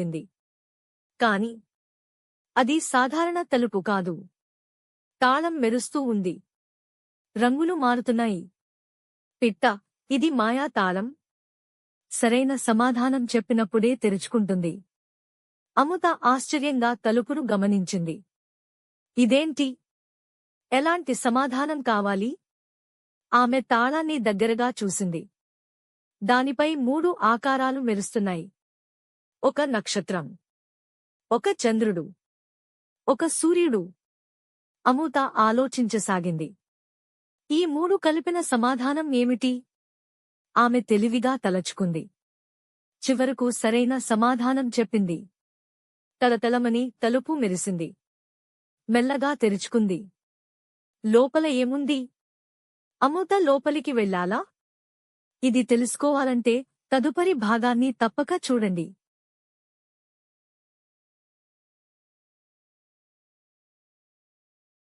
చెప్పింది కాని అది సాధారణ తలుపు కాదు. తాళం మెరుస్తూ ఉంది. రంగులు మారుతున్నాయి. పిట్ట ఇది మాయా తాళం. సరైన సమాధానం చెప్పినప్పుడే తెరుచుకుంటుంది. అముత ఆశ్చర్యంగా తలుపును గమనించింది. ఇదేంటి? ఎలాంటి సమాధానం కావాలి? ఆమె తాళాన్ని దగ్గరగా చూసింది. దానిపై మూడు ఆకారాలు మెరుస్తున్నాయి. ఒక నక్షత్రం. ఒక చంద్రుడు. ఒక సూర్యుడు. అమూత ఆలోచించసాగింది. ఈ మూడు కలిపిన సమాధానం ఏమిటి? ఆమె తెలివిగా తలచుకుంది. చివరకు సరైన సమాధానం చెప్పింది. తలతలమని తలుపు మెరిసింది. మెల్లగా తెరుచుకుంది. లోపల ఏముంది? అమూత లోపలికి వెళ్ళాలా? ఇది తెలుసుకోవాలంటే తదుపరి భాగాన్ని తప్పక చూడండి.